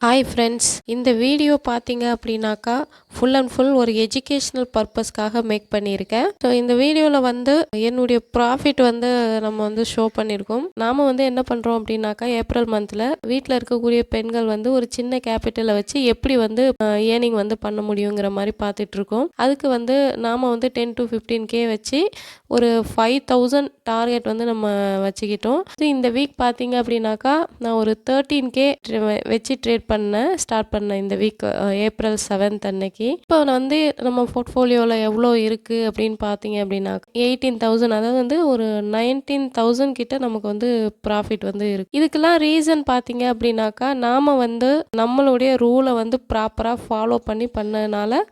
Hi friends இந்த video பார்த்தீங்க அப்படின்னாக்கா ஃபுல் அண்ட் ஃபுல் ஒரு எஜுகேஷ்னல் பர்பஸ்க்காக மேக் பண்ணியிருக்கேன். ஸோ இந்த வீடியோவில் வந்து என்னுடைய ப்ராஃபிட் வந்து நம்ம வந்து ஷோ பண்ணியிருக்கோம். நாம் வந்து என்ன பண்ணுறோம் அப்படின்னாக்கா ஏப்ரல் மந்தில் வீட்டில் இருக்கக்கூடிய பெண்கள் வந்து ஒரு சின்ன கேபிட்டலை வச்சு எப்படி வந்து ஏர்னிங் வந்து பண்ண முடியுங்கிற மாதிரி பார்த்துட்ருக்கோம் அதுக்கு வந்து நாம் வந்து டென் டு ஃபிஃப்டீன் கே வச்சு ஒரு ஃபைவ் தௌசண்ட் டார்கெட் வந்து நம்ம வச்சுக்கிட்டோம். இந்த வீக் பார்த்தீங்க அப்படின்னாக்கா நான் ஒரு தேர்ட்டீன் கே வச்சு ட்ரேட் பண்ணேன் ஸ்டார்ட் பண்ணேன் இந்த வீக் ஏப்ரல் செவன்த் அன்னைக்கு. இப்போ வந்து நம்ம போர்ட்ஃபோலியோவில் எவ்வளோ இருக்குது அப்படின்னு பார்த்தீங்க அப்படின்னா எயிட்டீன் தௌசண்ட் அதாவது வந்து ஒரு நைன்டீன் தௌசண்ட் கிட்ட நமக்கு வந்து ப்ராஃபிட் வந்து இருக்கு. இதுக்கெல்லாம் ரீசன் பார்த்தீங்க அப்படின்னாக்கா நாம் வந்து நம்மளுடைய ரூலை வந்து ப்ராப்பராக ஃபாலோ பண்ணி பண்ணதுனால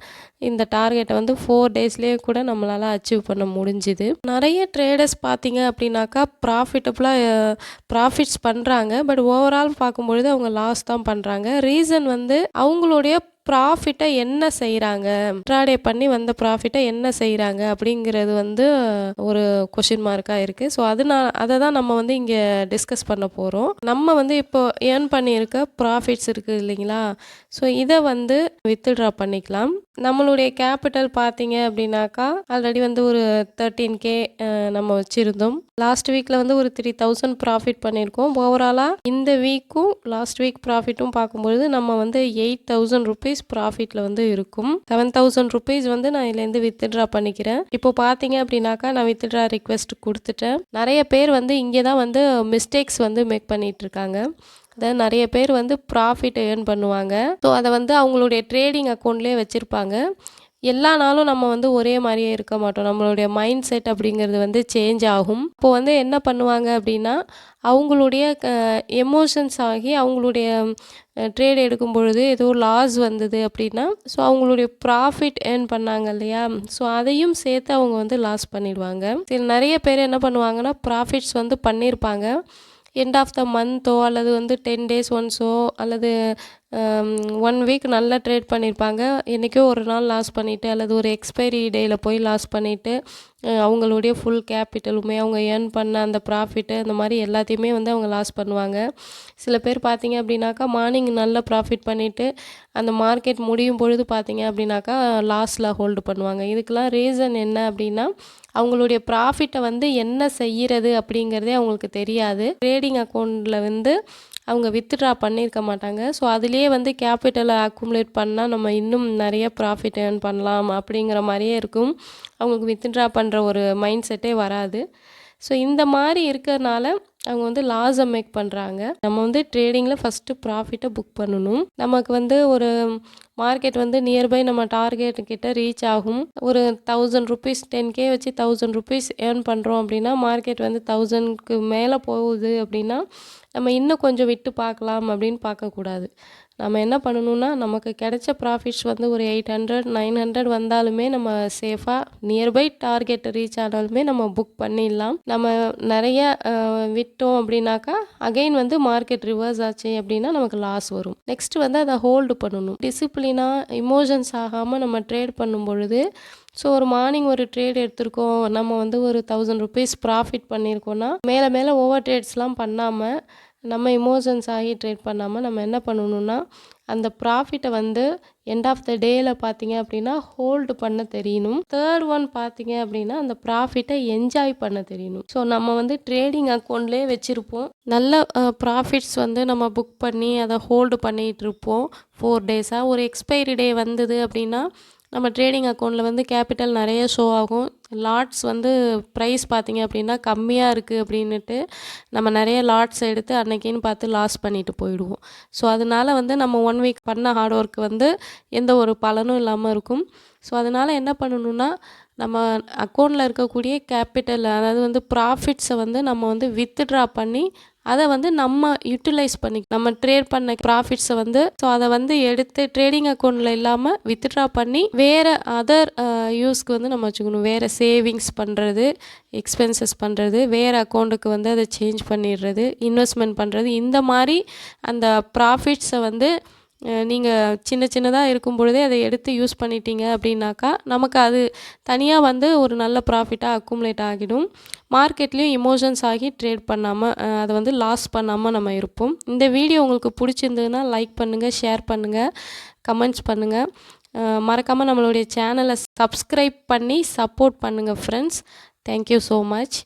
இந்த டார்கெட்டை வந்து ஃபோர் டேஸ்லேயே கூட நம்மளால் அச்சீவ் பண்ண முடிஞ்சுது. நிறைய ட்ரேடர்ஸ் பார்த்தீங்க அப்படின்னாக்கா ப்ராஃபிட்டபுளாக ப்ராஃபிட்ஸ் பண்ணுறாங்க பட் ஓவரால் பார்க்கும்பொழுது அவங்க லாஸ் தான் பண்ணுறாங்க ரீசன் வந்து அவங்களுடைய ப்ராஃபிட்டை என்ன செய்கிறாங்க ட்ராடே பண்ணி வந்த ப்ராஃபிட்டை என்ன செய்கிறாங்க அப்படிங்கிறது வந்து ஒரு கொஷின் மார்க்காக இருக்குது ஸோ அதனால் அதை தான் நம்ம வந்து இங்கே டிஸ்கஸ் பண்ண போகிறோம் நம்ம வந்து இப்போ ஏர்ன் பண்ணியிருக்க ப்ராஃபிட்ஸ் இருக்குது இல்லைங்களா? ஸோ இதை வந்து வித்ட்ரா பண்ணிக்கலாம். நம்மளுடைய கேபிட்டல் பார்த்தீங்க அப்படின்னாக்கா ஆல்ரெடி வந்து ஒரு தேர்ட்டீன் கே நம்ம வச்சுருந்தோம். லாஸ்ட் வீக்கில் வந்து ஒரு த்ரீ தௌசண்ட் ப்ராஃபிட் பண்ணியிருக்கோம். ஓவராலாக இந்த வீக்கும் லாஸ்ட் வீக் ப்ராஃபிட்டும் பார்க்கும்பொழுது நம்ம வந்து எயிட் தௌசண்ட் ருபீஸ் ப்ராஃபிட்டில் வந்து இருக்கும். செவன் தௌசண்ட் ருபீஸ் வந்து நான் இதுலேருந்து வித்ட்ரா பண்ணிக்கிறேன். இப்போ பார்த்தீங்க அப்படின்னாக்கா நான் வித்ட்ரா ரிக்வெஸ்ட் கொடுத்துட்டேன். நிறைய பேர் வந்து இங்கே தான் வந்து மிஸ்டேக்ஸ் வந்து மேக் பண்ணிகிட்ருக்காங்க அதாவது நிறைய பேர் வந்து ப்ராஃபிட் ஏர்ன் பண்ணுவாங்க. ஸோ அதை வந்து அவங்களுடைய ட்ரேடிங் அக்கௌண்ட்லேயே வச்சுருப்பாங்க. எல்லா நாளும் நம்ம வந்து ஒரே மாதிரியே இருக்க மாட்டோம். நம்மளுடைய மைண்ட் செட் அப்படிங்கிறது வந்து சேஞ்ச் ஆகும். இப்போ வந்து என்ன பண்ணுவாங்க அப்படின்னா அவங்களுடைய எமோஷன்ஸ் ஆகி அவங்களுடைய ட்ரேட் எடுக்கும் பொழுது ஏதோ லாஸ் வந்தது அப்படின்னா ஸோ அவங்களுடைய ப்ராஃபிட் ஏர்ன் பண்ணாங்க இல்லையா? ஸோ அதையும் சேர்த்து அவங்க வந்து லாஸ் பண்ணிடுவாங்க. சில நிறைய பேர் என்ன பண்ணுவாங்கன்னா ப்ராஃபிட்ஸ் வந்து பண்ணியிருப்பாங்க. எண்ட் ஆஃப் த மந்த்தோ அல்லது வந்து டென் டேஸ் ஒன்ஸோ அல்லது um, ஒன் வீக் நல்லா ட்ரேட் பண்ணியிருப்பாங்க என்றைக்கோ ஒரு நாள் லாஸ் பண்ணிவிட்டு அல்லது ஒரு எக்ஸ்பைரி டேயில் போய் லாஸ் பண்ணிவிட்டு அவங்களுடைய ஃபுல் கேபிட்டலுமே அவங்க ஏர்ன் பண்ண அந்த ப்ராஃபிட்டு அந்த மாதிரி எல்லாத்தையுமே வந்து அவங்க லாஸ் பண்ணுவாங்க. சில பேர் பார்த்தீங்க அப்படின்னாக்கா மார்னிங் நல்ல ப்ராஃபிட் பண்ணிவிட்டு அந்த மார்க்கெட் முடியும் பொழுது பார்த்தீங்க அப்படின்னாக்கா லாஸில் ஹோல்டு பண்ணுவாங்க. இதுக்கெலாம் ரீசன் என்ன அப்படின்னா அவங்களுடைய ப்ராஃபிட்டை வந்து என்ன செய்கிறது அப்படிங்கிறதே அவங்களுக்கு தெரியாது. ட்ரேடிங் அக்கௌண்ட்டில் வந்து அவங்க வித்ட்ரா பண்ணியிருக்க மாட்டாங்க. ஸோ அதுலேயே வந்து கேபிட்டலை அக்குமுலேட் பண்ணால் நம்ம இன்னும் நிறைய ப்ராஃபிட் ஏர்ன் பண்ணலாம் அப்படிங்கிற மாதிரியே இருக்கும். அவங்களுக்கு வித்ட்ரா பண்ணுற ஒரு மைண்ட் செட்டே வராது. ஸோ இந்த மாதிரி இருக்கிறதுனால அவங்க வந்து லாஸை மேக் பண்ணுறாங்க நம்ம வந்து ட்ரேடிங்கில் ஃபஸ்ட்டு ப்ராஃபிட்டை புக் பண்ணணும். நமக்கு வந்து ஒரு மார்க்கெட் வந்து நியர்பை நம்ம டார்கெட் கிட்ட ரீச் ஆகும். ஒரு தௌசண்ட் ருபீஸ் டென் கே வச்சு தௌசண்ட் ருபீஸ் ஏர்ன் பண்ணுறோம் அப்படின்னா மார்க்கெட் வந்து தௌசண்ட்க்கு மேலே போகுது அப்படின்னா நம்ம இன்னும் கொஞ்சம் விட்டு பார்க்கலாம் அப்படின்னு பார்க்கக்கூடாது. நம்ம என்ன பண்ணணுன்னா நமக்கு கிடைச்ச ப்ராஃபிட்ஸ் வந்து ஒரு எயிட் ஹண்ட்ரட் நைன் ஹண்ட்ரட் வந்தாலுமே நம்ம சேஃபாக நியர்பை டார்கெட் ரீச் ஆனாலுமே நம்ம புக் பண்ணிடலாம். நம்ம நிறைய விட்டோம் அப்படின்னாக்கா அகெயின் வந்து மார்க்கெட் ரிவர்ஸ் ஆச்சு அப்படின்னா நமக்கு லாஸ் வரும். நெக்ஸ்ட் வந்து அதை ஹோல்டு பண்ணணும். டிசிப்ளினாக இமோஷன்ஸ் ஆகாமல் நம்ம ட்ரேட் பண்ணும் பொழுது ஸோ ஒரு மார்னிங் ஒரு ட்ரேட் எடுத்திருக்கோம். நம்ம வந்து ஒரு தௌசண்ட் ருபீஸ் ப்ராஃபிட் பண்ணியிருக்கோன்னா மேலே மேலே ஓவர் ட்ரேட்ஸ்லாம் பண்ணாமல் நம்ம இமோஷன்ஸ் ஆகி ட்ரேட் பண்ணாமல் நம்ம என்ன பண்ணணும்னா அந்த ப்ராஃபிட்டை வந்து எண்ட் ஆஃப் த டேயில் பார்த்தீங்க அப்படின்னா ஹோல்டு பண்ண தெரியணும். தேர்ட் ஒன் பார்த்தீங்க அப்படின்னா அந்த ப்ராஃபிட்டை என்ஜாய் பண்ண தெரியணும். ஸோ நம்ம வந்து ட்ரேடிங் அக்கௌண்ட்லேயே வச்சுருப்போம். நல்ல ப்ராஃபிட்ஸ் வந்து நம்ம புக் பண்ணி அதை ஹோல்டு பண்ணிகிட்டு இருப்போம். ஃபோர் டேஸாக ஒரு எக்ஸ்பைரி டே வந்தது அப்படின்னா நம்ம ட்ரேடிங் அக்கௌண்ட்டில் வந்து கேபிட்டல் நிறைய ஷோ ஆகும். லாட்ஸ் வந்து ப்ரைஸ் பார்த்திங்க அப்படின்னா கம்மியாக இருக்குது அப்படின்ட்டு நம்ம நிறைய லாட்ஸ் எடுத்து அன்னைக்கின்னு பார்த்து லாஸ் பண்ணிட்டு போயிடுவோம். ஸோ அதனால் வந்து நம்ம ஒன் வீக் பண்ண ஹார்ட் ஒர்க் வந்து எந்த ஒரு பலனும் இல்லாமல் இருக்கும். ஸோ அதனால் என்ன பண்ணணுன்னா நம்ம அக்கௌண்ட்டில் இருக்கக்கூடிய கேபிட்டல் அதாவது வந்து ப்ராஃபிட்ஸை வந்து நம்ம வந்து வித்ட்ரா பண்ணி அதை வந்து நம்ம யூட்டிலைஸ் பண்ணி நம்ம ட்ரேட் பண்ண ப்ராஃபிட்ஸை வந்து ஸோ அதை வந்து எடுத்து ட்ரேடிங் அக்கௌண்ட்டில் இல்லாமல் வித்ட்ரா பண்ணி வேறு அதர் யூஸ்க்கு வந்து நம்ம வச்சுக்கணும். வேறு சேவிங்ஸ் பண்ணுறது எக்ஸ்பென்சஸ் பண்ணுறது வேறு அக்கௌண்ட்டுக்கு வந்து அதை சேஞ்ச் பண்ணிடுறது இன்வெஸ்ட்மெண்ட் பண்ணுறது இந்த மாதிரி அந்த ப்ராஃபிட்ஸை வந்து நீங்கள் சின்ன சின்னதாக இருக்கும் பொழுதே அதை எடுத்து யூஸ் பண்ணிட்டீங்க அப்படின்னாக்கா நமக்கு அது தனியாக வந்து ஒரு நல்ல ப்ராஃபிட்டாக அக்குமுலேட் ஆகிடும். மார்க்கெட்லேயும் இமோஷன்ஸ் ஆகி ட்ரேட் பண்ணாமல் அதை வந்து லாஸ் பண்ணாமல் நம்ம இருப்போம். இந்த வீடியோ உங்களுக்கு பிடிச்சிருந்ததுன்னா லைக் பண்ணுங்கள் ஷேர் பண்ணுங்கள் கமெண்ட்ஸ் பண்ணுங்கள் மறக்காமல் நம்மளுடைய சேனலை சப்ஸ்கிரைப் பண்ணி சப்போர்ட் பண்ணுங்கள் ஃப்ரெண்ட்ஸ் தேங்க்யூ ஸோ மச்